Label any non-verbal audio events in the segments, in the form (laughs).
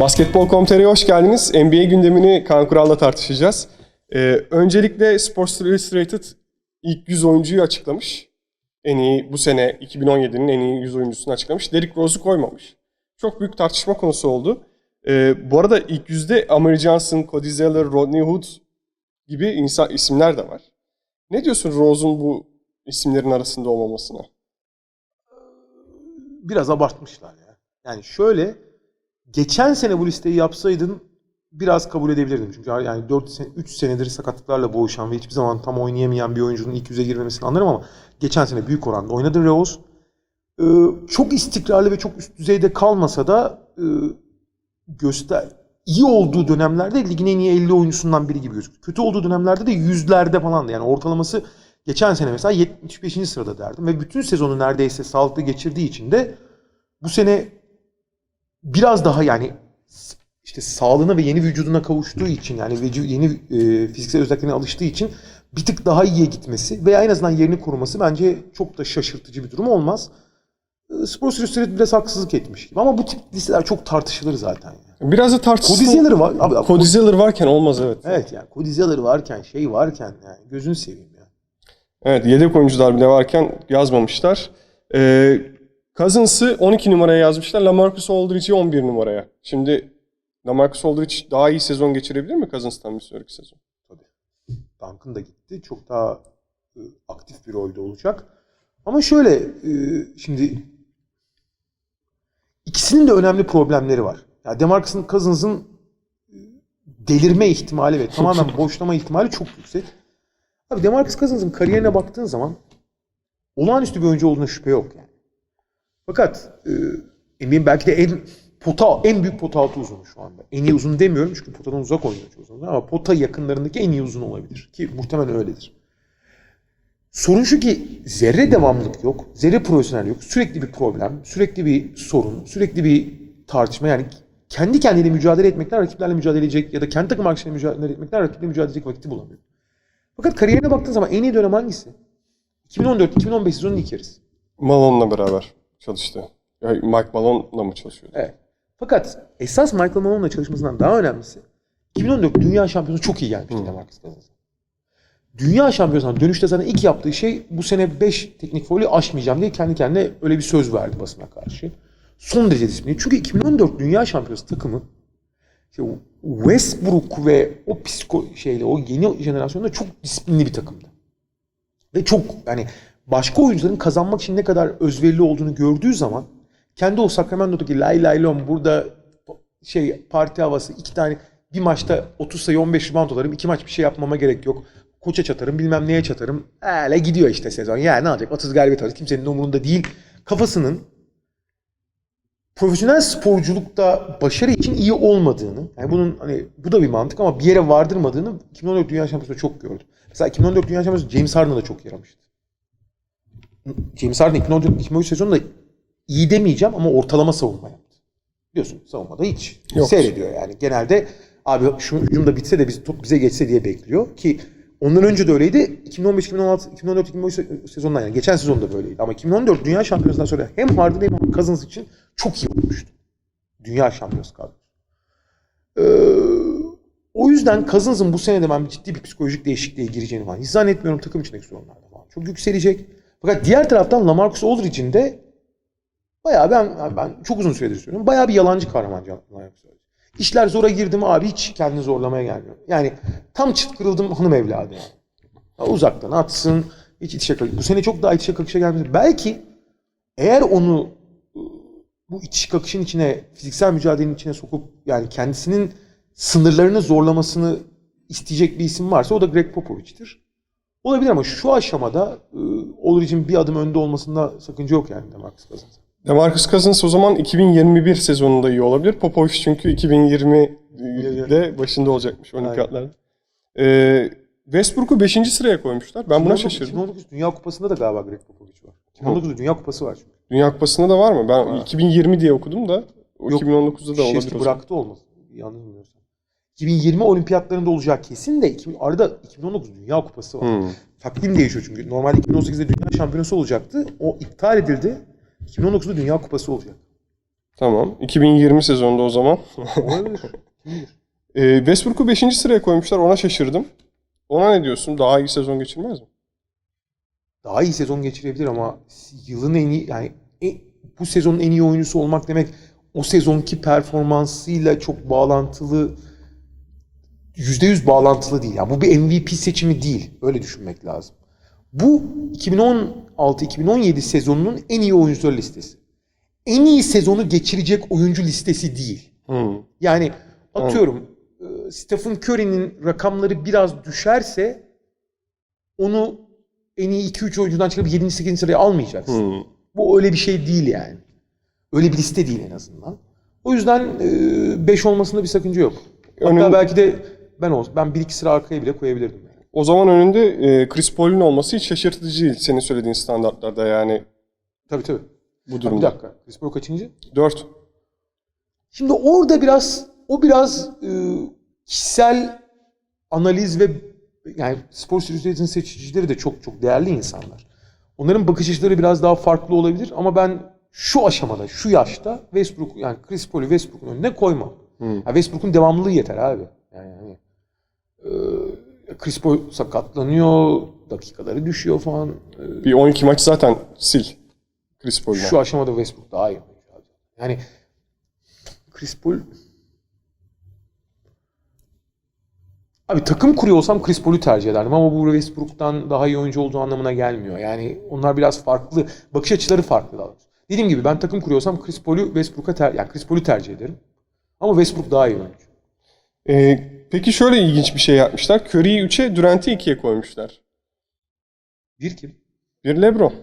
Basketbol.com.tr'ye hoş geldiniz. NBA gündemini Kaan Kural'la tartışacağız. Ee, öncelikle Sports Illustrated ilk 100 oyuncuyu açıklamış. En iyi bu sene 2017'nin en iyi 100 oyuncusunu açıklamış. Derrick Rose'u koymamış. Çok büyük tartışma konusu oldu. Ee, bu arada ilk yüzde Amir Johnson, Cody Zeller, Rodney Hood gibi insan, isimler de var. Ne diyorsun Rose'un bu isimlerin arasında olmamasına? biraz abartmışlar ya. Yani şöyle geçen sene bu listeyi yapsaydın biraz kabul edebilirdim. Çünkü yani 4 sene 3 senedir sakatlıklarla boğuşan ve hiçbir zaman tam oynayamayan bir oyuncunun ilk yüze girmemesini anlarım ama geçen sene büyük oranda oynadı Rose. Ee, çok istikrarlı ve çok üst düzeyde kalmasa da e, göster iyi olduğu dönemlerde ligin en iyi 50 oyuncusundan biri gibi gözüküyor. Kötü olduğu dönemlerde de yüzlerde falan yani ortalaması geçen sene mesela 75. sırada derdim ve bütün sezonu neredeyse sağlıklı geçirdiği için de bu sene biraz daha yani işte sağlığına ve yeni vücuduna kavuştuğu için yani yeni e, fiziksel özelliklerine alıştığı için bir tık daha iyiye gitmesi veya en azından yerini koruması bence çok da şaşırtıcı bir durum olmaz. E, Sports Illustrated biraz haksızlık etmiş gibi ama bu tip listeler çok tartışılır zaten. Yani. Biraz da tartışsın. Cody Zeller var. Abi, Cody Zeller varken olmaz evet. Evet yani Zeller varken şey varken yani gözünü seveyim ya. Evet yedek oyuncular bile varken yazmamışlar. Ee, Cousins'ı 12 numaraya yazmışlar. Lamarcus Aldridge'i 11 numaraya. Şimdi Lamarcus Aldridge daha iyi sezon geçirebilir mi Cousins'tan bir sonraki sezon? Duncan da gitti. Çok daha e, aktif bir rolde olacak. Ama şöyle e, şimdi ikisinin de önemli problemleri var. Ya DeMarcus'un Cousins'ın e, delirme ihtimali ve tamamen (laughs) boşlama ihtimali çok yüksek. Abi DeMarcus Cousins'ın kariyerine baktığın zaman olağanüstü bir oyuncu olduğuna şüphe yok yani. Fakat e, NBA'nin belki de en pota en büyük pota altı uzunu şu anda. En iyi uzun demiyorum çünkü potadan uzak oynuyor çoğu zaman ama pota yakınlarındaki en iyi uzun olabilir ki muhtemelen öyledir. Sorun şu ki zerre devamlılık yok, zerre profesyonel yok. Sürekli bir problem, sürekli bir sorun, sürekli bir tartışma. Yani kendi kendine mücadele etmekten rakiplerle mücadele edecek ya da kendi takım arkadaşlarıyla mücadele etmekten rakiple mücadele edecek vakiti bulamıyor. Fakat kariyerine baktığın zaman en iyi dönem hangisi? 2014-2015 sezonun ilk yarısı. Malone'la beraber çalıştı. Ya, Mike Malone'la mı çalışıyordu? Evet. Fakat esas Michael Malone'la çalışmasından daha önemlisi 2014 Dünya Şampiyonu çok iyi gelmişti DeMarcus Cousins. Dünya Şampiyonası'na dönüşte zaten ilk yaptığı şey bu sene 5 teknik faulü aşmayacağım diye kendi kendine öyle bir söz verdi basına karşı. Son derece disiplinli. Çünkü 2014 Dünya Şampiyonası takımı işte Westbrook ve o psiko şeyle o yeni jenerasyonda çok disiplinli bir takımdı. Ve çok yani başka oyuncuların kazanmak için ne kadar özverili olduğunu gördüğü zaman kendi o Sacramento'daki lay lay lom burada şey parti havası iki tane bir maçta 30 sayı 15 rebound alırım. iki maç bir şey yapmama gerek yok. Koça çatarım bilmem neye çatarım. Öyle gidiyor işte sezon. Yani ne olacak 30 galibiyet alır. Kimsenin umurunda değil. Kafasının profesyonel sporculukta başarı için iyi olmadığını, yani bunun hani bu da bir mantık ama bir yere vardırmadığını 2014 Dünya Şampiyonası'nda çok gördüm. Mesela 2014 Dünya Şampiyonası James Harden'a da çok yaramıştı. James Harden 2014 2013 sezonunda iyi demeyeceğim ama ortalama savunma yaptı. Biliyorsun savunmada hiç Yok. seyrediyor yani. Genelde abi şu hücumda bitse de biz top bize geçse diye bekliyor ki ondan önce de öyleydi. 2015 2016 2014 2013 sezonundan yani geçen sezonda böyleydi. Ama 2014 Dünya Şampiyonası'ndan sonra hem Harden hem Cousins için çok iyi olmuştu. Dünya Şampiyonası kadrosu. Ee, o yüzden Cousins'ın bu sene de ben ciddi bir psikolojik değişikliğe gireceğini falan hiç zannetmiyorum takım içindeki sorunlarda falan. Çok yükselecek. Fakat diğer taraftan Lamarcus Aldridge'in de bayağı ben ben çok uzun süredir söylüyorum. Bayağı bir yalancı kahraman Lamarcus Aldridge. İşler zora girdi mi abi hiç kendini zorlamaya gelmiyor. Yani tam çıt kırıldım hanım evladı. Ya uzaktan atsın. Hiç itişe kakışa. Bu sene çok daha itişe kakışa gelmesi. Belki eğer onu ıı, bu itiş kakışın içine, fiziksel mücadelenin içine sokup yani kendisinin sınırlarını zorlamasını isteyecek bir isim varsa o da Greg Popovich'tir. Olabilir ama şu aşamada e, Aldridge'in bir adım önde olmasında sakınca yok yani Demarcus Cousins. DeMarcus Cousins o zaman 2021 sezonunda iyi olabilir. Popovich çünkü 2020'de başında olacakmış olimpiyatlarda. Ee, Westbrook'u 5. sıraya koymuşlar. Ben buna 2019 şaşırdım. 2019 Dünya Kupası'nda da galiba Greg Popovich var. 2019'da Dünya Kupası var çünkü. Dünya Kupası'nda da var mı? Ben Var. 2020 diye okudum da o Yok, 2019'da da olabilir. Şişti bıraktı olmasın. Yanlış bilmiyorsam. 2020 olimpiyatlarında olacak kesin de 2000, arada 2019 Dünya Kupası var. Hmm. Takvim değişiyor çünkü. Normalde 2018'de Dünya Şampiyonası olacaktı. O iptal edildi. 2019'da Dünya Kupası olacak. Tamam. 2020 sezonunda o zaman. Olabilir. (laughs) Ee, Westbrook'u 5. sıraya koymuşlar. Ona şaşırdım. Ona ne diyorsun? Daha iyi sezon geçirmez mi? Daha iyi sezon geçirebilir ama yılın en iyi yani e- bu sezonun en iyi oyuncusu olmak demek o sezonki performansıyla çok bağlantılı %100 bağlantılı değil. Yani bu bir MVP seçimi değil. Öyle düşünmek lazım. Bu 2016-2017 sezonunun en iyi oyuncular listesi. En iyi sezonu geçirecek oyuncu listesi değil. Hmm. Yani atıyorum e, Stephen Curry'nin rakamları biraz düşerse onu en iyi 2-3 oyuncudan çıkarıp 7. 8. sıraya almayacaksın. Hmm. Bu öyle bir şey değil yani. Öyle bir liste değil en azından. O yüzden 5 olmasında bir sakınca yok. Hatta Önüm- belki de ben olsun. Ben 1-2 sıra arkaya bile koyabilirdim. Yani. O zaman önünde e, Chris Paul'un olması hiç şaşırtıcı değil senin söylediğin standartlarda yani Tabii tabii. bu Ha, bir durumda. dakika. Chris Paul kaçıncı? 4. Şimdi orada biraz o biraz e, kişisel analiz ve yani spor sürücülerinin seçicileri de çok çok değerli insanlar. Onların bakış açıları biraz daha farklı olabilir ama ben şu aşamada, şu yaşta Westbrook yani Chris Paul'ü Westbrook'un önüne koymam. Hmm. Ya Westbrook'un devamlılığı yeter abi. Yani hani, e, Chris Paul sakatlanıyor, dakikaları düşüyor falan. E, Bir 12 maç zaten sil Paul'dan. şu aşamada Westbrook daha iyi. Yani Chris Paul Abi takım kuruyor olsam Chris Paul'u tercih ederdim ama bu Westbrook'tan daha iyi oyuncu olduğu anlamına gelmiyor. Yani onlar biraz farklı. Bakış açıları farklı daha doğrusu. Dediğim gibi ben takım kuruyorsam Chris Paul'u Westbrook'a ter yani Chris Paul'u tercih ederim. Ama Westbrook daha iyi oyuncu. E, peki şöyle ilginç bir şey yapmışlar. Curry'i 3'e, Durant'i 2'ye koymuşlar. Bir kim? Bir LeBron.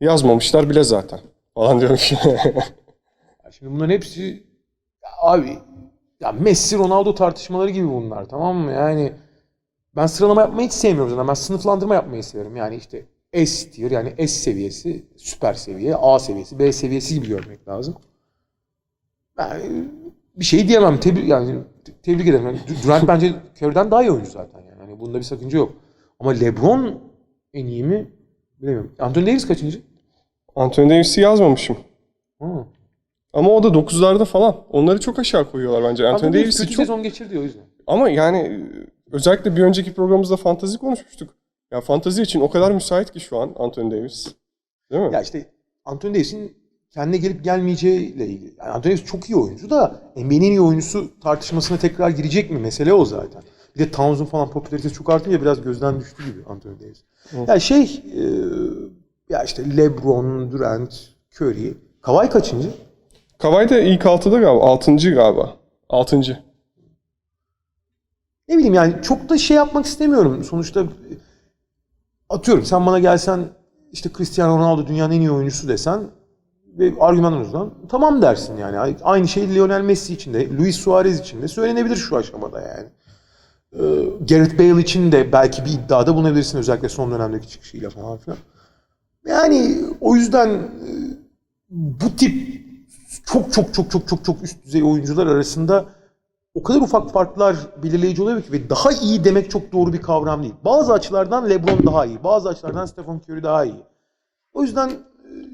Yazmamışlar bile zaten. Falan diyormuş. (laughs) Ya şimdi bunların hepsi ya abi ya Messi Ronaldo tartışmaları gibi bunlar tamam mı? Yani ben sıralama yapmayı hiç sevmiyorum zaten. Ben sınıflandırma yapmayı severim. Yani işte S tier yani S seviyesi, süper seviye, A seviyesi, B seviyesi gibi görmek lazım. Yani bir şey diyemem. Tebrik yani tebrik ederim. Yani Durant (laughs) bence Curry'den daha iyi oyuncu zaten yani. Hani bunda bir sakınca yok. Ama LeBron en iyi mi? Bilemiyorum. Anthony Davis kaçıncı? Anthony Davis'i yazmamışım. Ha. Ama o da 9'larda falan. Onları çok aşağı koyuyorlar bence. Anthony Davis Davis'i çok... sezon geçirdi o yüzden. Ama yani e, özellikle bir önceki programımızda fantazi konuşmuştuk. Ya fantazi için o kadar müsait ki şu an Anthony Davis. Değil mi? Ya işte Anthony Davis'in kendine gelip gelmeyeceğiyle ilgili. Yani Anthony çok iyi oyuncu da NBA'nin iyi oyuncusu tartışmasına tekrar girecek mi? Mesele o zaten. Bir de Towns'un falan popülaritesi çok artınca biraz gözden düştü gibi Anthony Davis. Ya şey e, ya işte LeBron, Durant, Curry. Kawhi kaçıncı? Kawhi de ilk 6'da galiba. 6. galiba. 6. Ne bileyim yani çok da şey yapmak istemiyorum. Sonuçta e, atıyorum sen bana gelsen işte Cristiano Ronaldo dünyanın en iyi oyuncusu desen ve argümanınızdan tamam dersin yani. Aynı şey Lionel Messi için de, Luis Suarez için de söylenebilir şu aşamada yani. Ee, Gareth Bale için de belki bir iddiada bulunabilirsin özellikle son dönemdeki çıkışıyla falan filan. Yani o yüzden e, bu tip çok çok çok çok çok çok üst düzey oyuncular arasında o kadar ufak farklar belirleyici oluyor ki ve daha iyi demek çok doğru bir kavram değil. Bazı açılardan LeBron daha iyi, bazı açılardan Stephen Curry daha iyi. O yüzden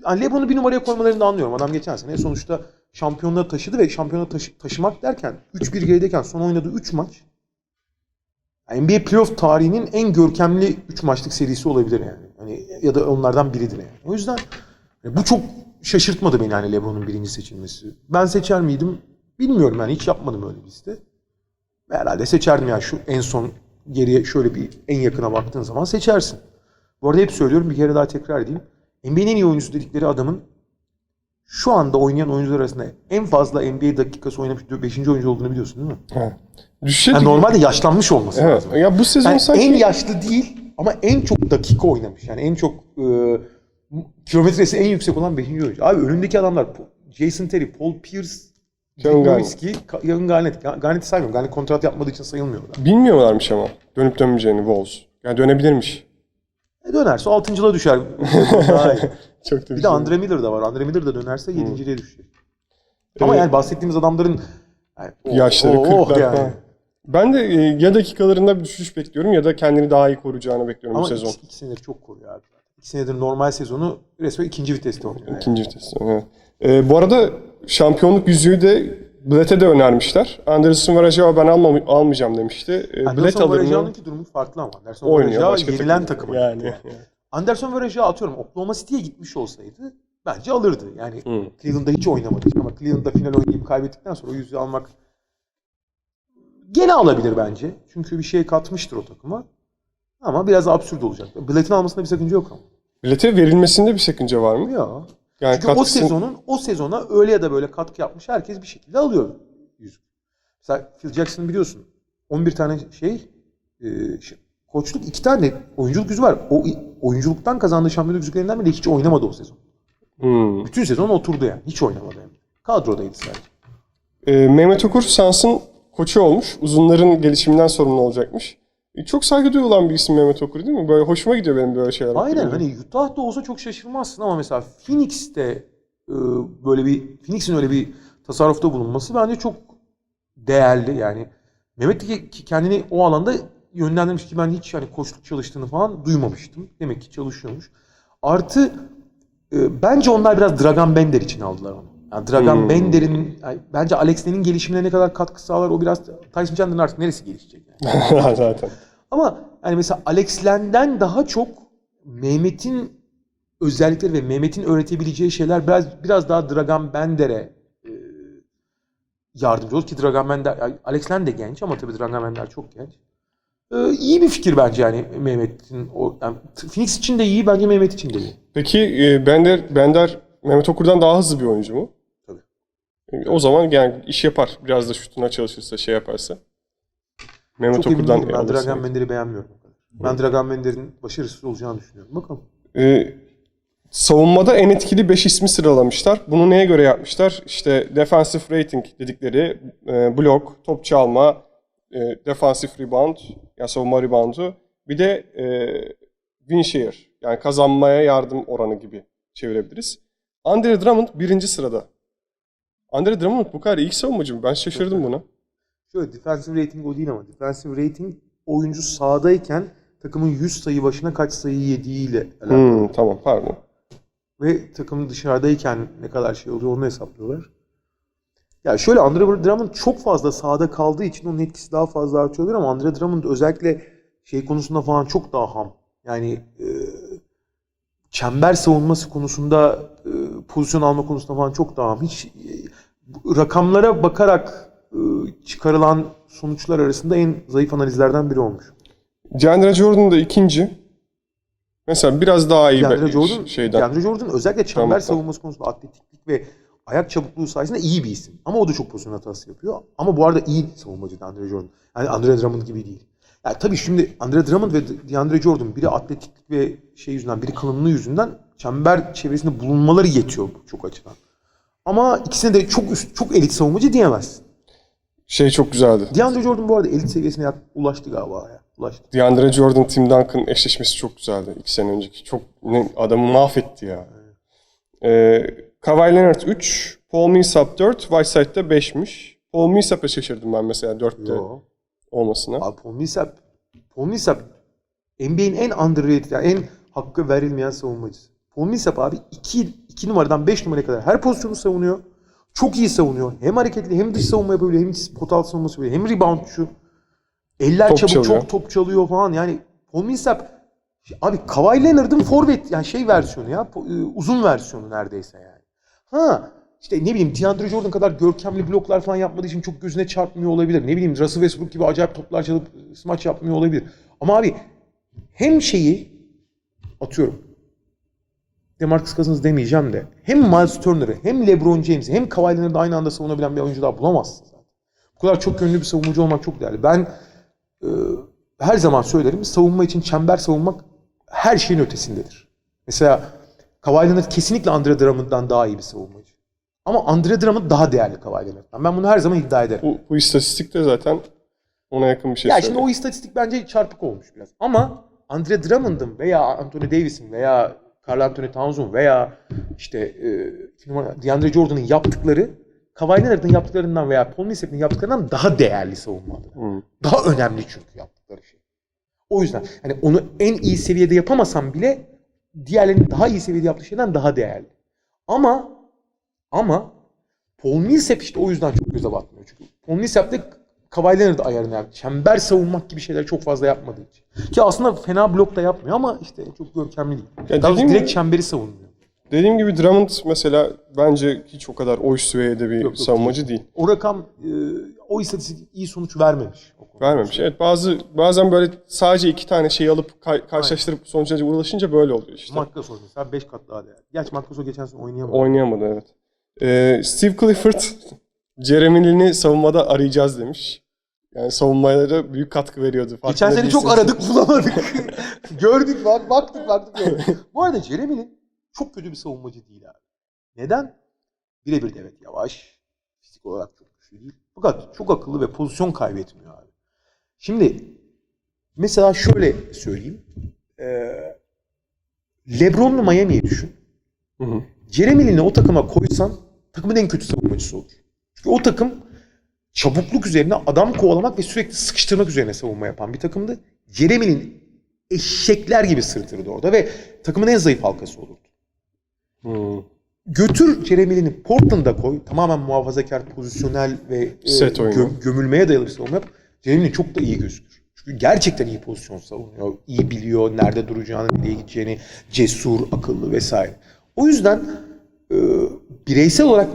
yani LeBron'u bir numaraya koymalarını anlıyorum. Adam geçen sene sonuçta şampiyonluğa taşıdı ve şampiyonluğa taşı- taşımak derken 3-1 gerideyken son oynadığı 3 maç NBA playoff tarihinin en görkemli 3 maçlık serisi olabilir yani. Hani ya da onlardan biridir yani. O yüzden bu çok şaşırtmadı beni yani LeBron'un birinci seçilmesi. Ben seçer miydim? Bilmiyorum yani hiç yapmadım öyle bir liste. Herhalde seçerdim yani şu en son geriye şöyle bir en yakına baktığın zaman seçersin. Bu arada hep söylüyorum bir kere daha tekrar edeyim. NBA'nin en iyi oyuncusu dedikleri adamın şu anda oynayan oyuncular arasında en fazla NBA dakikası oynamış 5. oyuncu olduğunu biliyorsun değil mi? Düşüşe Yani normalde yaşlanmış olması Evet. lazım. Ya bu sezon Yani sanki en yaşlı değil ama en çok dakika oynamış. Yani en çok e, kilometresi en yüksek olan 5. oyuncu. Abi önündeki adamlar Jason Terry, Paul Pierce. Nowitzki, Kevin Garnett. Ga- Garnett'i saymıyorum. Garnett kontrat yapmadığı için sayılmıyor. da. bilmiyorlarmış ama dönüp dönmeyeceğini Wolves. Yani dönebilirmiş. E dönerse 6.lığa düşer. (laughs) Daha iyi. Çok da bir de güzel. Andre Miller da var. Andre Miller da dönerse 7.liğe düşecek. Ama yani bahsettiğimiz adamların yani, oh, Yaşları oh, 40'lar oh yani. falan. Ben de e, ya dakikalarında bir düşüş bekliyorum ya da kendini daha iyi koruyacağını bekliyorum Ama bu sezon. iki, iki senedir çok koruyor abi. İki senedir normal sezonu resmen ikinci viteste oynuyor. Yani. İkinci vites. Evet. Ee, bu arada şampiyonluk yüzüğü de Blatt'e de önermişler. Anderson Varejao ben almam, almayacağım demişti. Blatt Anderson alır mı? Durumu farklı ama. Anderson Oynuyor Varejao başka yenilen takıma. Yani. gitti Anderson Varejao atıyorum Oklahoma City'ye gitmiş olsaydı bence alırdı. Yani Hı. Cleveland'da hiç oynamadı. Ama Cleveland'da final oynayıp kaybettikten sonra o yüzüğü almak gene alabilir bence. Çünkü bir şey katmıştır o takıma. Ama biraz absürt olacak. Blatt'in almasında bir sakınca yok ama. Blatt'e verilmesinde bir sakınca var mı? Ya. Yani Çünkü o katkısı- sezonun o sezona öyle ya da böyle katkı yapmış herkes bir şekilde alıyor yüzük. Mesela Phil Jackson biliyorsun 11 tane şey, e, şey, koçluk iki tane oyunculuk yüzü var. O oyunculuktan kazandığı şampiyonluk yüzüklerinden bile hiç oynamadı o sezon. Hmm. Bütün sezon oturdu yani. Hiç oynamadı yani. Kadrodaydı sadece. Ee, Mehmet Okur Sans'ın koçu olmuş. Uzunların gelişiminden sorumlu olacakmış. E, çok saygı duyulan bir isim Mehmet Okur değil mi? Böyle hoşuma gidiyor benim böyle şeyler. Aynen hani Utah'da olsa çok şaşırmazsın ama mesela Phoenix'te e, böyle bir Phoenix'in öyle bir tasarrufta bulunması bence çok değerli yani. Mehmet ki- kendini o alanda yönlendirmiş ki ben hiç hani koçluk çalıştığını falan duymamıştım. Demek ki çalışıyormuş. Artı e, bence onlar biraz Dragan Bender için aldılar onu. Yani Dragan Hmm. Bender'in yani bence Alex Len'in gelişimine ne kadar katkı sağlar o biraz Tyson Chandler'ın artık neresi gelişecek yani. (laughs) Zaten. Ama yani mesela Alex Len'den daha çok Mehmet'in özellikleri ve Mehmet'in öğretebileceği şeyler biraz biraz daha Dragan Bender'e e, yardımcı olur ki Dragan Bender yani Alex Len de genç ama tabii Dragan Bender çok genç. E, iyi bir fikir bence yani Mehmet'in o yani Phoenix için de iyi bence Mehmet için de iyi. Peki e, Bender, Bender Mehmet Okur'dan daha hızlı bir oyuncu mu? O zaman yani iş yapar. Biraz da şutuna çalışırsa, şey yaparsa. Mehmet Çok emin Okur'dan değilim. Ben. Dragan Bender'i beğenmiyorum. Ben Dragan Bender'in başarısız olacağını düşünüyorum. Bakalım. E, savunmada en etkili 5 ismi sıralamışlar. Bunu neye göre yapmışlar? İşte defensive rating dedikleri e, blok, top çalma, e, defensive rebound, yani savunma reboundu. Bir de e, win share, yani kazanmaya yardım oranı gibi çevirebiliriz. Andre Drummond birinci sırada. Andre Drummond bu kadar iyi savunmacı mı? Ben şaşırdım buna. Şöyle defensive rating o değil ama defensive rating oyuncu sahadayken takımın 100 sayı başına kaç sayı yediğiyle alakalı. Hmm, tamam pardon. Ve takımın dışarıdayken ne kadar şey oluyor onu hesaplıyorlar. Ya şöyle Andre Drummond çok fazla sahada kaldığı için onun etkisi daha fazla artıyor ama Andre Drummond özellikle şey konusunda falan çok daha ham. Yani e, çember savunması konusunda e, pozisyon alma konusunda falan çok daha ham. Hiç e, rakamlara bakarak e, çıkarılan sonuçlar arasında en zayıf analizlerden biri olmuş. DeAndre Jordan da ikinci. Mesela biraz daha iyi bir Jordan, şeyden. DeAndre Jordan özellikle çember Tamam. savunması konusunda atletiklik ve ayak çabukluğu sayesinde iyi bir isim. Ama o da çok pozisyon hatası yapıyor. Ama bu arada iyi savunmacı DeAndre Jordan. Yani Andre Drummond gibi değil. Yani tabii şimdi Andre Drummond ve DeAndre Jordan biri atletiklik ve şey yüzünden, biri kalınlığı yüzünden çember çevresinde bulunmaları yetiyor çok açıdan. Ama ikisine de çok üst, çok elit savunmacı diyemezsin. Şey çok güzeldi. DeAndre Jordan bu arada elit seviyesine ulaştı galiba ya. Ulaştı. DeAndre Jordan, Tim Duncan eşleşmesi çok güzeldi. iki sene önceki. Çok ne, adamı mahvetti ya. Ee, Kawhi Leonard 3, Paul Millsap 4, Whiteside de 5'miş. Paul Millsap'a şaşırdım ben mesela 4'te Yo. olmasına. Abi Paul Millsap, Paul Millsap NBA'in en underrated, yani en hakkı verilmeyen savunmacısı. Paul Millsap abi 2, 2 numaradan 5 numaraya kadar her pozisyonu savunuyor. Çok iyi savunuyor. Hem hareketli hem dış savunma yapabiliyor. Hem pot altı savunması yapabiliyor. Hem reboundçu. Eller Top çabuk çalıyor. çok top çalıyor falan. Yani Paul Millsap abi Kawhi Leonard'ın forvet yani şey versiyonu ya e, uzun versiyonu neredeyse yani. Ha işte ne bileyim DeAndre Jordan kadar görkemli bloklar falan yapmadığı için çok gözüne çarpmıyor olabilir. Ne bileyim Russell Westbrook gibi acayip toplar çalıp smaç yapmıyor olabilir. Ama abi hem şeyi atıyorum DeMarcus Cousins demeyeceğim de hem Miles Turner'ı hem LeBron James'i hem Kawhi Leonard'ı aynı anda savunabilen bir oyuncu daha bulamazsın zaten. Bu kadar çok yönlü bir savunucu olmak çok değerli. Ben e, her zaman söylerim savunma için çember savunmak her şeyin ötesindedir. Mesela Kawhi Leonard kesinlikle Andre Drummond'dan daha iyi bir savunmacı. Ama Andre Drummond daha değerli Kawhi Leonard'dan. Ben bunu her zaman iddia ederim. Bu, bu istatistik de zaten ona yakın bir şey ya şimdi o istatistik bence çarpık olmuş biraz. Ama Andre Drummond'ın veya Anthony Davis'in veya Carl Anthony Towns'un veya işte e, DeAndre Jordan'ın yaptıkları Kawhi Leonard'ın yaptıklarından veya Paul Millsap'in yaptıklarından daha değerli savunma adına. Hmm. Daha önemli çünkü yaptıkları şey. O yüzden hani onu en iyi seviyede yapamasam bile diğerlerinin daha iyi seviyede yaptığı şeyden daha değerli. Ama Ama Paul Millsap işte o yüzden çok göze batmıyor. Çünkü Paul Millsap de Kawhi Leonard ayarını yaptı. Çember savunmak gibi şeyler çok fazla yapmadığı için. Ki aslında fena blok da yapmıyor ama işte çok görkemli değil. Ya Daha direkt gibi- çemberi savunuyor. Dediğim gibi Drummond mesela bence hiç o kadar o seviyede bir Yok, yok, savunmacı değil. O rakam e, o istatistik iyi sonuç vermemiş. Vermemiş. Evet bazı bazen böyle sadece iki tane şey alıp kay- karşılaştırıp sonuca ulaşınca böyle oluyor işte. Gasol mesela 5 kat daha değerli. Gerçi Gasol geçen sene oynayamadı. Oynayamadı evet. Ee, Steve Clifford Jeremy Lin'i savunmada arayacağız demiş. Yani savunmalara büyük katkı veriyordu. Geçen sene çok aradık bulamadık. (laughs) Gördük bak baktık baktık. gördük. Bu arada Jeremy'nin çok kötü bir savunmacı değil abi. Neden? Birebir de evet yavaş. Fizik olarak çok güçlü değil. Fakat çok akıllı ve pozisyon kaybetmiyor abi. Şimdi mesela şöyle söyleyeyim. Ee, Lebron'lu Miami'yi düşün. Hı hı. Jeremy Lin'i o takıma koysan takımın en kötü savunmacısı olur. Çünkü o takım çabukluk üzerine adam kovalamak ve sürekli sıkıştırmak üzerine savunma yapan bir takımdı. Jeremy Lin eşekler gibi sırtırdı orada ve takımın en zayıf halkası olurdu. Hı. Götür Jeremy Lin'i Portland'a koy. Tamamen muhafazakar, pozisyonel ve e, Set oyunu. gö- gömülmeye dayalı bir savunma yap. Jeremy Lin çok da iyi gözükür. Çünkü gerçekten iyi pozisyon savunuyor. İyi biliyor nerede duracağını, nereye gideceğini. Cesur, akıllı vesaire. O yüzden e, bireysel olarak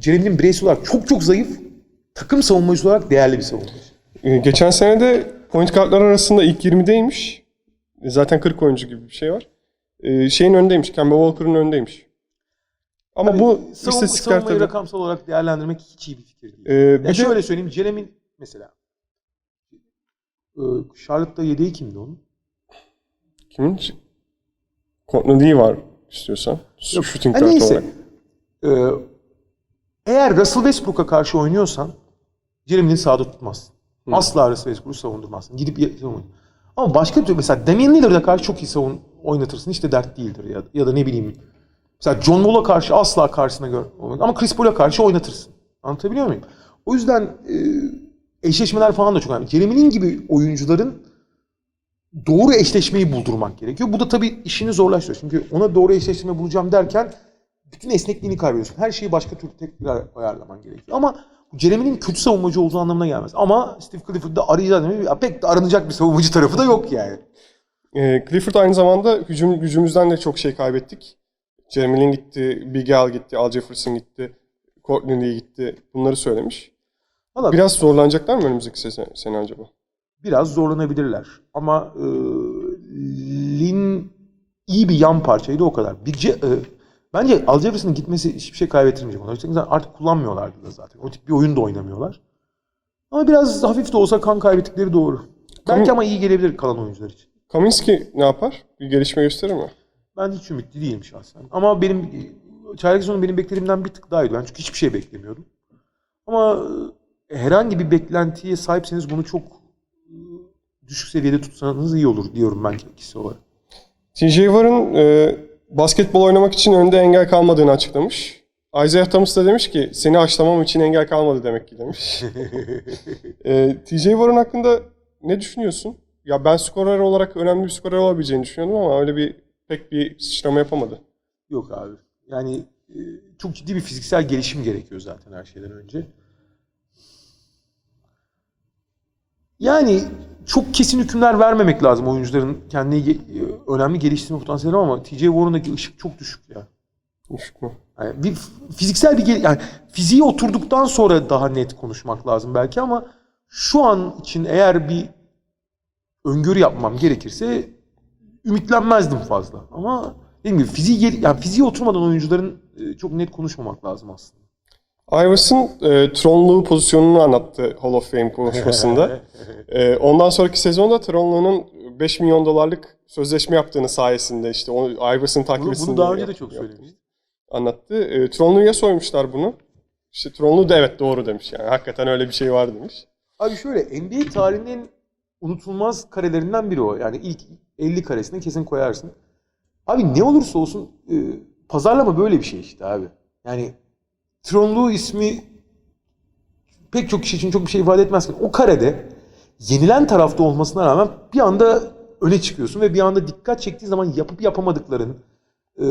Jeremy Lin bireysel olarak çok çok zayıf. Takım savunmacısı olarak değerli bir savunmacı. Ee, Geçen sene de point guardlar arasında ilk 20'deymiş. E, Zaten 40 oyuncu gibi bir şey var. Ee, şeyin önündeymiş. Kemba Walker'ın önündeymiş. Ama Tabii bu savun- istatistikler savunmayı tabii. rakamsal olarak değerlendirmek hiç iyi bir fikir değil. Ee, bir de şöyle söyleyeyim, Jeremy mesela e, Charlotte'da yedeği kimdi onun? kimin? Courtney Lee var istiyorsan. Shooting Ha, guard neyse. olarak. Ee, eğer Russell Westbrook'a karşı oynuyorsan Jeremy'nin sahada tutmazsın. Asla Russell Westbrook'u savundurmazsın. Gidip savun. Ama başka türlü mesela Damian Lillard'a karşı çok iyi savun oynatırsın. Hiç de dert değildir ya, ya da ne bileyim. Mesela John Wall'a karşı asla karşısına gör. Ama Chris Paul'a karşı oynatırsın. Anlatabiliyor muyum? O yüzden e, eşleşmeler falan da çok önemli. Jeremy'nin gibi oyuncuların doğru eşleşmeyi buldurmak gerekiyor. Bu da tabii işini zorlaştırıyor. Çünkü ona doğru eşleşme bulacağım derken bütün esnekliğini kaybediyorsun. Her şeyi başka türlü tekrar ayarlaman gerekiyor. Ama Jeremy'nin kötü savunmacı olduğu anlamına gelmez. Ama Steve Clifford'da arayacağız demek ya pek de aranacak bir savunmacı tarafı da yok yani. Ee, Clifford aynı zamanda hücum gücümüzden de çok şey kaybettik. Jeremy Lin gitti, Big Al gitti, Al Jefferson gitti, Courtney Lee gitti. Bunları söylemiş. Valla Biraz zorlanacaklar mı önümüzdeki sene, sene acaba? biraz zorlanabilirler. Ama e, Lin iyi bir yan parçaydı o kadar. Big e, bence Al Jefferson'ın gitmesi hiçbir şey kaybettirmeyecek onlar. Çünkü artık kullanmıyorlardı da zaten. O tip bir oyun da oynamıyorlar. Ama biraz hafif de olsa kan kaybettikleri doğru. Belki Tamam. ama iyi gelebilir kalan oyuncular için. Kaminski ne yapar? Bir gelişme gösterir mi? Ben hiç ümitli değilim şahsen. Ama benim çaylak sezonu benim beklediğimden bir tık daha iyiydi. Ben çünkü hiçbir şey beklemiyordum. Ama e, herhangi bir beklentiye sahipseniz bunu çok e, düşük seviyede tutsanız iyi olur diyorum ben kişisel olarak. TJ Warren e, basketbol oynamak için önünde engel kalmadığını açıklamış. Isaiah Thomas da demiş ki seni aşlamam için engel kalmadı demek ki demiş. (laughs) e, TJ Warren hakkında ne düşünüyorsun? Ya ben skorer olarak önemli bir skorer olabileceğini düşünüyordum ama öyle bir pek bir sıçrama yapamadı. Yok abi. Yani e, çok ciddi bir fiziksel gelişim gerekiyor zaten her şeyden önce. Yani çok kesin hükümler vermemek lazım oyuncuların kendini önemli geliştirme potansiyeli ama TJ Warren'daki ışık çok düşük ya. Düşük mü? Yani bir fiziksel bir yani fiziği oturduktan sonra daha net konuşmak lazım belki ama şu an için eğer bir öngörü yapmam gerekirse ümitlenmezdim fazla. Ama dediğim gibi fiziği yani fiziği oturmadan oyuncuların e, çok net konuşmamak lazım aslında. Iverson e, Tronlu pozisyonunu anlattı Hall of Fame konuşmasında. (laughs) e, ondan sonraki sezonda Tronlu'nun 5 milyon dolarlık sözleşme yaptığını sayesinde işte onu Iverson takip Bunu, etsin bunu diye daha önce de çok yaptı. söylemiştim. Anlattı. E, Tronlu'ya soymuşlar bunu. İşte Tronlu da evet doğru demiş yani. Hakikaten öyle bir şey var demiş. Abi şöyle NBA tarihinin unutulmaz karelerinden biri o. Yani ilk 50 karesine kesin koyarsın. Abi ne olursa olsun e, pazarlama böyle bir şey işte abi. Yani Tronlu ismi pek çok kişi için çok bir şey ifade etmezken o karede yenilen tarafta olmasına rağmen bir anda öne çıkıyorsun ve bir anda dikkat çektiği zaman yapıp yapamadıkların e,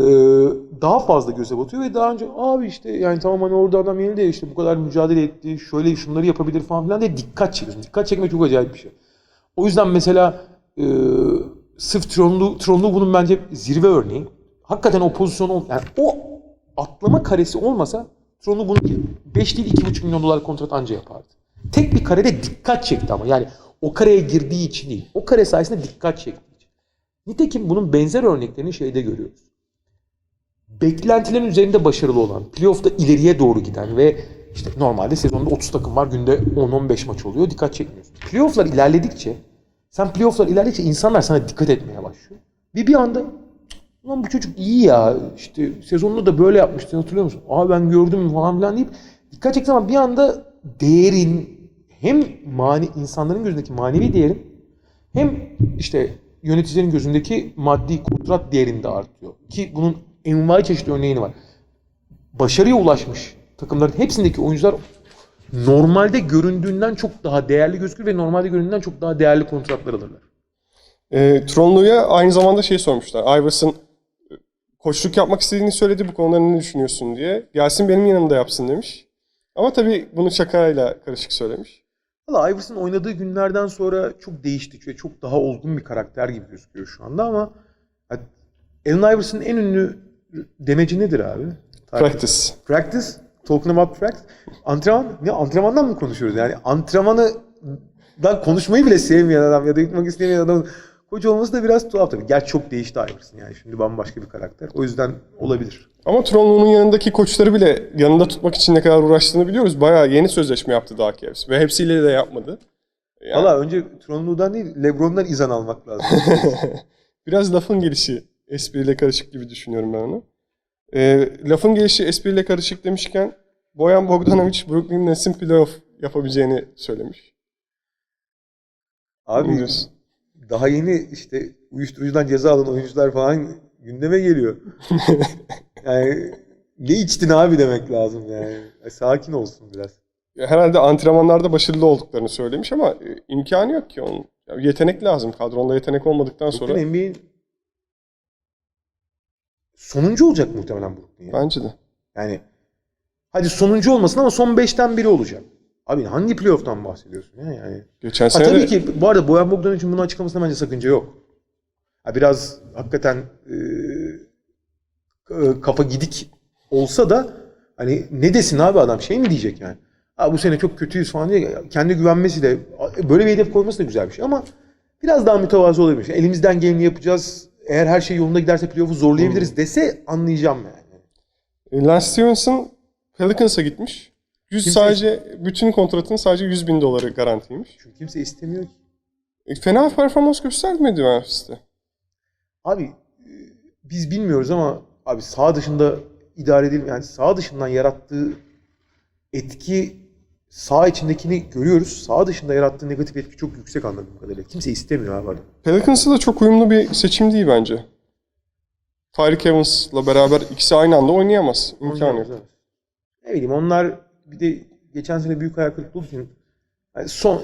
daha fazla göze batıyor ve daha önce abi işte yani tamam hani orada adam yeni de işte bu kadar mücadele etti, şöyle şunları yapabilir falan filan diye dikkat çekiyorsun. Dikkat çekmek çok acayip bir şey. O yüzden mesela e, sırf Tronlu, Tronlu bunun bence zirve örneği. Hakikaten o pozisyon yani o atlama karesi olmasa Tronlu bunu 5 değil 2,5 milyon dolar kontrat anca yapardı. Tek bir karede dikkat çekti ama yani o kareye girdiği için değil. O kare sayesinde dikkat için. Nitekim bunun benzer örneklerini şeyde görüyoruz. Beklentilerin üzerinde başarılı olan, playoff'ta ileriye doğru giden ve işte normalde sezonda 30 takım var, günde 10-15 maç oluyor. Dikkat çekmiyorsun. Playoff'lar ilerledikçe, sen playoff'lar ilerledikçe insanlar sana dikkat etmeye başlıyor. Bir bir anda Ulan bu çocuk iyi ya. işte sezonunu da böyle yapmıştın hatırlıyor musun? Aa ben gördüm falan filan deyip dikkat çekti ama bir anda değerin hem mani insanların gözündeki manevi değerin hem işte yöneticilerin gözündeki maddi kontrat değerinde artıyor. Ki bunun envai çeşitli örneğini var. Başarıya ulaşmış takımların hepsindeki oyuncular normalde göründüğünden çok daha değerli gözükür ve normalde göründüğünden çok daha değerli kontratlar alırlar. E, Tronlu'ya aynı zamanda şey sormuşlar. Iverson koçluk yapmak istediğini söyledi. Bu konuda ne düşünüyorsun diye. Gelsin benim yanımda yapsın demiş. Ama tabii bunu şakayla karışık söylemiş. Valla Iverson oynadığı günlerden sonra çok değişti ve çok daha olgun bir karakter gibi gözüküyor şu anda ama Allen Iverson'ın en ünlü demeci nedir abi? Practice. Practice. Talking about practice. Antrenman. Ne antrenmandan mı konuşuyoruz? Yani antrenmanı da konuşmayı bile sevmeyen adam ya da gitmek istemeyen adamın koç olması da biraz tuhaf tabii. Gerçi çok değişti Iverson yani. Şimdi bambaşka bir karakter. O yüzden olabilir. Ama Tronlu'nun yanındaki koçları bile yanında tutmak için ne kadar uğraştığını biliyoruz. Bayağı yeni sözleşme yaptı daha Cavs. Ve hepsiyle de yapmadı. Yani Valla önce Tronlu'dan değil Lebron'dan izan almak lazım. (laughs) biraz lafın gelişi espriyle karışık gibi düşünüyorum ben onu. Ee, lafın gelişi espriyle karışık demişken Boyan Bogdanovic Brooklyn Nets'in playoff yapabileceğini söylemiş. Abi diyorsun? Daha yeni işte uyuşturucudan ceza alan oyuncular falan gündeme geliyor. (laughs) yani ne içtin abi demek lazım yani. E, Sakin olsun biraz. Herhalde antrenmanlarda başarılı olduklarını söylemiş ama e, imkanı yok ki onun. Ya yetenek lazım. Kadronda yetenek olmadıktan sonra Brooklyn NBA'in sonuncu olacak muhtemelen Brooklyn. Yani. bence de. yani hadi sonuncu olmasın ama son beşten biri olacak. Abi hangi playoff'tan bahsediyorsun ya yani? Geçen Ha, sene tabii de ki bu arada Boyan Bogdanovic'in bunu açıklamasına bence sakınca yok. Ha, biraz hakikaten e, e, kafa gidik olsa da hani ne desin abi adam şey mi diyecek yani? Ha, bu sene çok kötüyüz falan diye kendi güvenmesi de böyle bir hedef koyması da güzel bir şey ama biraz daha mütevazı olabilir. Elimizden geleni yapacağız. Eğer her şey yolunda giderse playoff'u zorlayabiliriz dese anlayacağım yani. Lance Stevenson Pelicans'a gitmiş. 100 Kimse- sadece bütün kontratın sadece 100 bin doları garantiymiş. Çünkü kimse istemiyor ki. E, fena performans göstermedi Memphis'te. Abi e, biz bilmiyoruz ama abi sağ dışında idare edelim yani sağ dışından yarattığı etki sağ içindekini görüyoruz. Sağ dışında yarattığı negatif etki çok yüksek anladığım kadarıyla. Kimse istemiyor abi. Pelicans'a da çok uyumlu bir seçim değil bence. Tyreek Evans'la beraber ikisi aynı anda oynayamaz. İmkanı yok. Evet. Ne bileyim onlar bir de geçen sene büyük hayal kırıklığı için yani son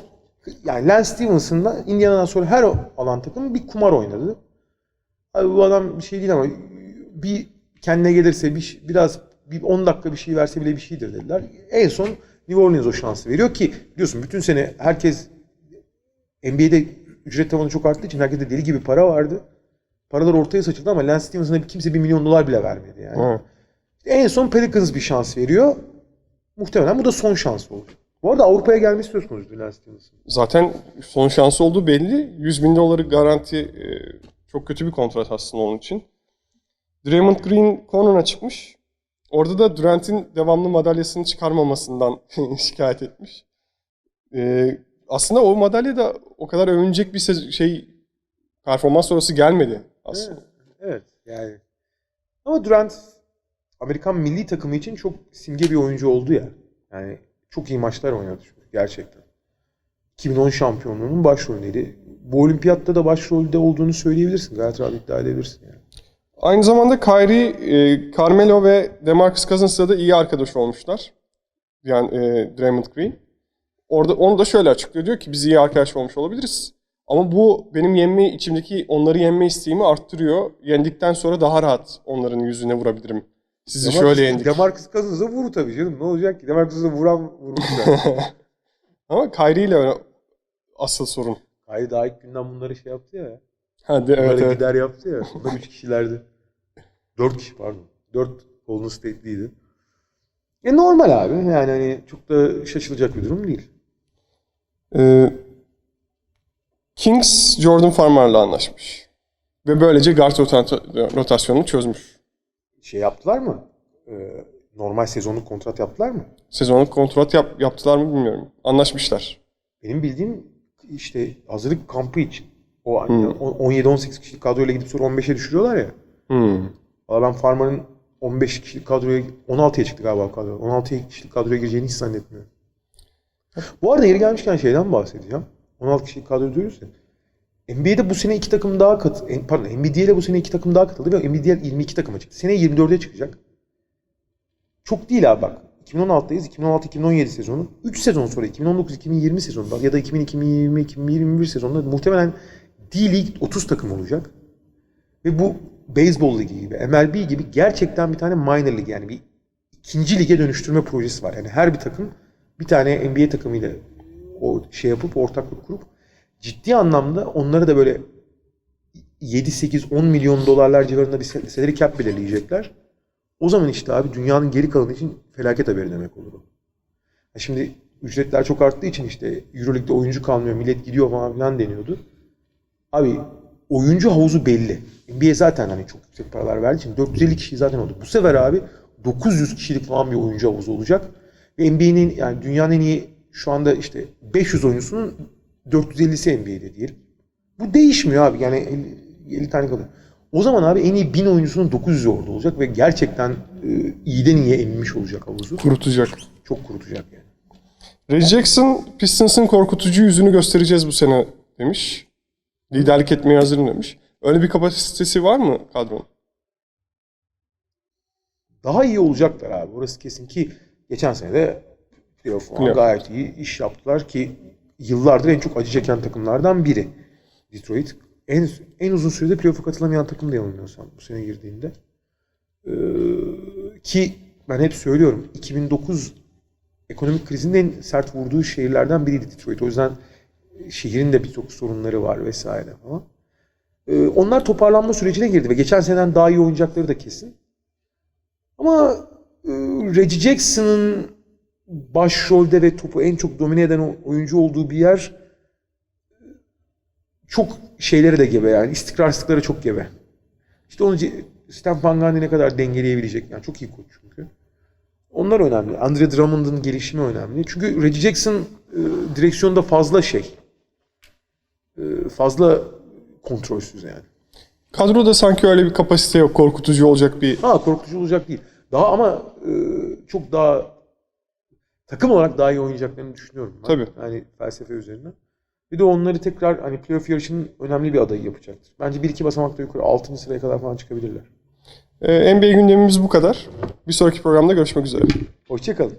yani Lance Stevenson'da Indiana'dan sonra her alan takım bir kumar oynadı. Abi bu adam bir şey değil ama bir kendine gelirse bir biraz bir 10 dakika bir şey verse bile bir şeydir dediler. En son New Orleans o şansı veriyor ki biliyorsun bütün sene herkes NBA'de ücret tavanı çok arttığı için herkeste deli gibi para vardı. Paralar ortaya saçıldı ama Lance Stevenson'a kimse bir milyon dolar bile vermedi yani. Evet. En son Pelicans bir şans veriyor. Muhtemelen bu da son şans oldu. Bu arada Avrupa'ya konusu Lance Stevenson. Zaten son şansı olduğu belli. 100 bin doları garanti e, çok kötü bir kontrat aslında onun için. Draymond Green konuna çıkmış. Orada da Durant'in devamlı madalyasını çıkarmamasından (laughs) şikayet etmiş. E, aslında o madalya da o kadar övünecek bir şey performans sonrası gelmedi aslında. Evet yani. Ama Durant Amerikan milli takımı için çok simge bir oyuncu oldu ya. Yani çok iyi maçlar oynadı çünkü gerçekten. 2010 şampiyonluğunun başrolündeydi. Bu olimpiyatta da başrolde olduğunu söyleyebilirsin. Gayet rahat iddia edebilirsin yani. Aynı zamanda Kyrie, e, Carmelo ve DeMarcus Cousins'la da iyi arkadaş olmuşlar. Yani e, Draymond Green. Orada onu da şöyle açıklıyor. Diyor ki biz iyi arkadaş olmuş olabiliriz. Ama bu benim yenme içimdeki onları yenme isteğimi arttırıyor. Yendikten sonra daha rahat onların yüzüne vurabilirim. Sizi şöyle yendik. Demarcus Cousins'a vur tabii canım. Ne olacak ki? Demarcus'a vuran vurmuş zaten. (laughs) Ama Kyrie ile asıl sorun. Hayır daha ilk günden bunları şey yaptı ya. Ha, de, evet, evet. gider yaptı ya. Bunlar 3 kişilerdi. 4 kişi pardon. 4 Golden State'liydi. E normal abi. Yani hani çok da şaşılacak bir durum değil. Ee, Kings Jordan Farmer'la anlaşmış. Ve böylece guard rota- rotasyonunu çözmüş. Şey yaptılar mı? Ee, normal sezonluk kontrat yaptılar mı? Sezonluk kontrat yap- yaptılar mı bilmiyorum. Anlaşmışlar. Benim bildiğim işte hazırlık kampı için. O hani 17-18 kişilik kadroyla gidip sonra 15'e düşürüyorlar ya. Hmm. Valla ben Farmer'ın 15 kişilik kadroya 16'ya çıktı galiba kadro. 16 kişilik kadroya gireceğini hiç zannetmiyorum. Bu arada yeri gelmişken şeyden bahsedeceğim. 16 kişilik kadro diyoruz ya. NBA'de bu sene iki takım daha kat pardon NBA'de bu sene iki takım daha katıldı ve NBA 22 takıma çıktı. Seneye 24'e çıkacak. Çok değil abi bak. 2016'dayız. 2016-2017 sezonu. 3 sezon sonra 2019-2020 sezonunda ya da 2020-2021 sezonunda muhtemelen D-League 30 takım olacak. Ve bu beyzbol ligi gibi, MLB gibi gerçekten bir tane minor lig yani bir ikinci lige dönüştürme projesi var. Yani her bir takım bir tane NBA takımıyla o şey yapıp ortaklık kurup ciddi anlamda onları da böyle 7 8 10 milyon dolarlar civarında bir salary cap belirleyecekler. O zaman işte abi dünyanın geri kalanı için felaket haberi demek olur Şimdi ücretler çok arttığı için işte Euroleague'de oyuncu kalmıyor, millet gidiyor falan filan deniyordu. Abi oyuncu havuzu belli. NBA zaten hani çok yüksek paralar verdiği için 450 kişi zaten oldu. Bu sefer abi 900 kişilik falan bir oyuncu havuzu olacak. Ve NBA'nin yani dünyanın en iyi şu anda işte 500 oyuncusunun 450'si NBA'de diyelim. Bu değişmiyor abi. Yani 50, 50 tane kalıyor. O zaman abi en iyi 1000 oyuncusunun 900'ü orada olacak ve gerçekten e, iyiden iyiye emmiş olacak havuzu. Kurutacak. Çok kurutacak yani. Reggie Jackson, Pistons'ın korkutucu yüzünü göstereceğiz bu sene demiş. Liderlik etmeye hazırım demiş. Öyle bir kapasitesi var mı kadronun? daha iyi olacaklar abi. Burası kesin ki geçen sene de playoff falan Playoff. gayet iyi iş yaptılar ki yıllardır en çok acı çeken takımlardan biri. Detroit en en uzun sürede playoff'a katılamayan takım diye yanılmıyorsam bu sene girdiğinde. Ee, ki ben hep söylüyorum 2009 ekonomik krizin en sert vurduğu şehirlerden biriydi Detroit. O yüzden şehrin de birçok sorunları var vesaire falan. Ee, onlar toparlanma sürecine girdi ve geçen seneden daha iyi oynayacakları da kesin. Ama e, Reggie Jackson'ın başrolde ve topu en çok domine eden oyuncu olduğu bir yer çok şeyleri de gebe yani istikrarsızlıkları çok gebe. İşte onu Stan Van Gundy ne kadar dengeleyebilecek yani çok iyi koç çünkü. Onlar önemli. Andre Drummond'un gelişimi önemli. Çünkü Reggie Jackson e, direksiyonda fazla şey. E, fazla kontrolsüz yani. Kadroda sanki öyle bir kapasite yok. Korkutucu olacak bir... Ha korkutucu olacak değil. Daha ama e, çok daha takım olarak daha iyi oynayacaklarını düşünüyorum. Ben. Tabii. Yani felsefe üzerinden. Bir de onları tekrar hani playoff yarışının önemli bir adayı yapacaktır. Bence bir iki basamakta yukarı 6. sıraya kadar falan çıkabilirler. Ee, NBA gündemimiz bu kadar. Bir sonraki programda görüşmek üzere. Hoşçakalın.